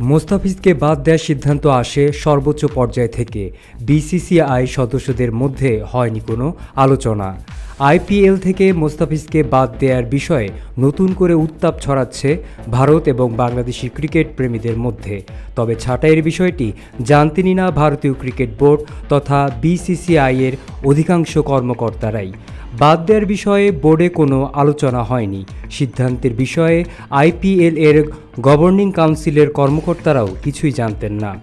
মোস্তাফিজকে বাদ দেওয়ার সিদ্ধান্ত আসে সর্বোচ্চ পর্যায় থেকে। বিসিসিআই সদস্যদের মধ্যে হয়নি কোনো আলোচনা। আইপিএল থেকে মোস্তাফিজকে বাদ দেওয়ার বিষয়ে নতুন করে উত্তাপ ছড়াচ্ছে ভারত এবং বাংলাদেশি ক্রিকেট প্রেমীদের মধ্যে। তবে ছাঁটাইয়ের বিষয়টি জানতেনি না ভারতীয় ক্রিকেট বোর্ড তথা বিসিসিআই এর অধিকাংশ কর্মকর্তারাই। বাদ দেওয়ার বিষয়ে বোর্ডে কোনো আলোচনা হয়নি। সিদ্ধান্তের বিষয়ে আইপিএল এর গভর্নিং কাউন্সিলের কর্মকর্তারাও কিছুই জানতেন না।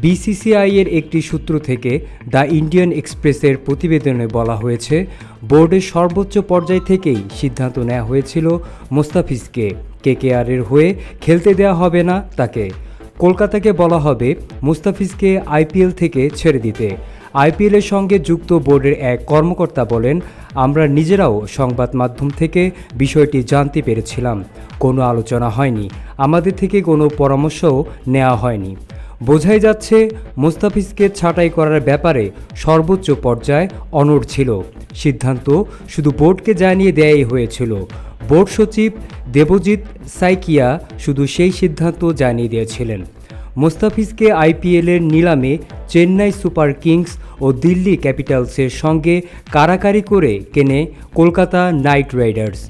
বিসিসিআই এর একটি সূত্র থেকে দ্য ইন্ডিয়ান এক্সপ্রেসের প্রতিবেদনে বলা হয়েছে, বোর্ডের সর্বোচ্চ পর্যায় থেকেই সিদ্ধান্ত নেওয়া হয়েছিল মোস্তাফিজকে। কেকেআরের হয়ে খেলতে দেওয়া হবে না তাকে। কলকাতাকে বলা হবে, মুস্তাফিজকে আইপিএল থেকে ছেড়ে দিতে। আইপিএলের সঙ্গে যুক্ত বোর্ডের এক কর্মকর্তা বলেন, আমরা নিজেরাও সংবাদ মাধ্যম থেকে বিষয়টি জানতে পেরেছিলাম। কোনো আলোচনা হয়নি। আমাদের থেকে কোনো পরামর্শও নেওয়া হয়নি। বোঝাই যাচ্ছে, মোস্তাফিজকে ছাঁটাই করার ব্যাপারে সর্বোচ্চ পর্যায়ে অনড় ছিল। সিদ্ধান্ত শুধু বোর্ডকে জানিয়ে দেয়াই হয়েছিল। বোর্ড সচিব দেবজিৎ সাইকিয়া শুধু সেই সিদ্ধান্ত জানিয়ে দিয়েছিলেন। মোস্তাফিজকে আইপিএলের নিলামে চেন্নাই সুপার কিংস ও দিল্লি ক্যাপিটালসের সঙ্গে কারাকারি করে কেনে কলকাতা নাইট রাইডার্স।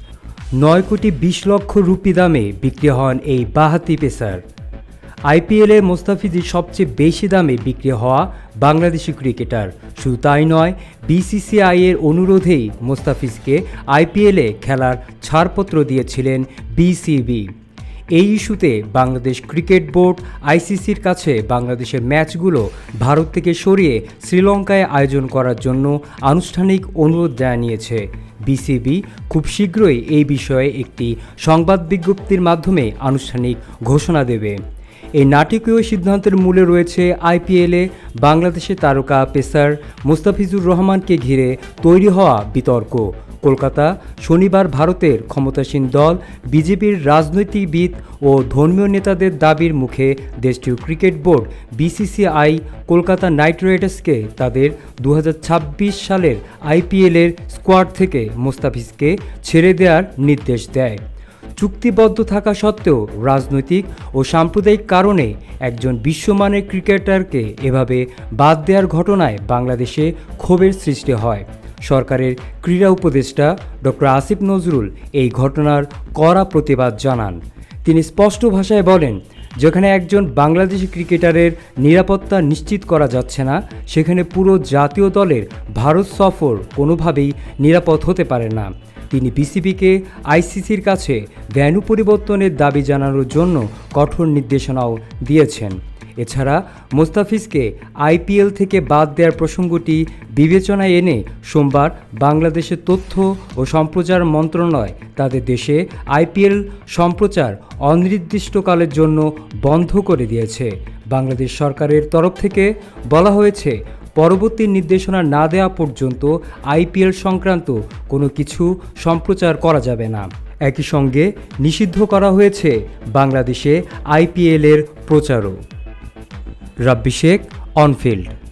নয় কোটি বিশ লক্ষ রুপি দামে বিক্রি হন এই বাহাতি পেসার। আইপিএলে মোস্তাফিজের সবচেয়ে বেশি দামে বিক্রি হওয়া বাংলাদেশি ক্রিকেটার। শুধু তাই নয়, বিসিসিআই এর অনুরোধেই মোস্তাফিজকে আইপিএলে খেলার ছাড়পত্র দিয়েছিলেন বিসিবি। এই ইস্যুতে বাংলাদেশ ক্রিকেট বোর্ড, আইসিসির কাছে বাংলাদেশের ম্যাচগুলো ভারত থেকে সরিয়ে শ্রীলঙ্কায় আয়োজন করার জন্য আনুষ্ঠানিক অনুরোধ জানিয়েছে বিসিবি। খুব শীঘ্রই এই বিষয়ে একটি সংবাদ বিজ্ঞপ্তির মাধ্যমে আনুষ্ঠানিক ঘোষণা দেবে। এই নাটকীয় সিদ্ধান্তের মূলে রয়েছে আইপিএলে বাংলাদেশের তারকা পেসার মুস্তাফিজুর রহমানকে ঘিরে তৈরি হওয়া বিতর্ক। কলকাতা শনিবার ভারতের ক্ষমতাসীন দল, বিজেপির রাজনৈতিকবিদ ও ধর্মীয় নেতাদের দাবির মুখে দেশটির cricket board BCCI Kolkata Knight রাইডার্সকে তাদের দু হাজার ছাব্বিশ সালের আইপিএলের স্কোয়াড থেকে মুস্তাফিজকে ছেড়ে দেওয়ার নির্দেশ দেয়। চুক্তিবদ্ধ থাকা সত্ত্বেও রাজনৈতিক ও সাম্প্রদায়িক কারণে একজন বিশ্বমানের ক্রিকেটারকে এভাবে বাদ দেওয়ার ঘটনায় বাংলাদেশে ক্ষোভের সৃষ্টি হয়। সরকারের ক্রীড়া উপদেষ্টা ডক্টর আসিফ নজরুল এই ঘটনার কড়া প্রতিবাদ জানান। তিনি স্পষ্ট ভাষায় বলেন যেখানে একজন বাংলাদেশি ক্রিকেটারের নিরাপত্তা নিশ্চিত করা যাচ্ছে না, সেখানে পুরো জাতীয় দলের ভারত সফর কোনোভাবেই নিরাপদ হতে পারে না। তিনি বিসিবিকে আইসিসির কাছে ভ্যানু পরিবর্তনের দাবি জানানোর জন্য কঠোর নির্দেশনাও দিয়েছেন। এছাড়া মোস্তাফিজকে আইপিএল থেকে বাদ দেওয়ার প্রসঙ্গটি বিবেচনায় এনে সোমবার বাংলাদেশের তথ্য ও সম্প্রচার মন্ত্রণালয় তাদের দেশে আইপিএল সম্প্রচার অনির্দিষ্টকালের জন্য বন্ধ করে দিয়েছে। বাংলাদেশ সরকারের তরফ থেকে বলা হয়েছে, পরবর্তী নির্দেশনা না দেওয়া পর্যন্ত আইপিএল সংক্রান্ত কোনো কিছু সম্প্রচার করা যাবে না। একই সঙ্গে নিষিদ্ধ করা হয়েছে বাংলাদেশে আইপিএলের প্রচারও। রাব্বি শেখ অনফিল্ড